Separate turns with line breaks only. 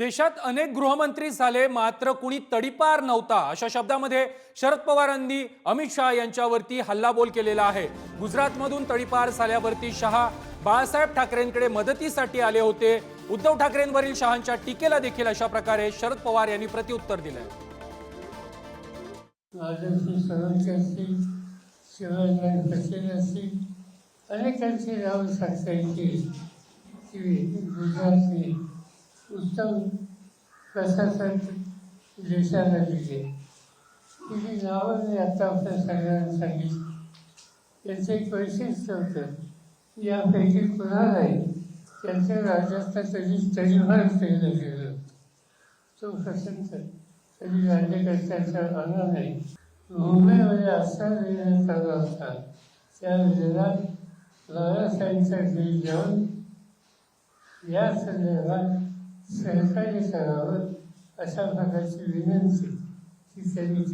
देशात अनेक गृहमंत्री झाले मात्र कुणी तडीपार नव्हता अशा शब्दामध्ये शरद पवारांनी अमित शहा यांच्यावरती हल्लाबोल केलेला आहे. गुजरातमधून तडीपार झाल्यावरती शहा बाळासाहेब ठाकरेंकडे मदतीसाठी आले होते. उद्धव ठाकरेंवरील शहांच्या टीकेला देखील अशा प्रकारे शरद पवार यांनी प्रत्युत्तर दिलंय.
अनेकांची नावं सांगता येतील उत्तम प्रशासन देशाला दिले तिची नावं मी आता आपल्या सगळ्यांना सांगितली. यांचं एक वैशिष्ट्य होतं यापैकी कुणालाही त्यांच्या राज्याचा कधी तरीभार केलं गेलं तो प्रसंग कधी राज्यकर्त्यांचा आला नाही. मुंबईमध्ये असा निर्णय चालू होता त्या विरोधात बाळासाहेबांचा बिल घेऊन या संदर्भात सहकार्य करावं अशा प्रकारची विनंती ती त्यांनी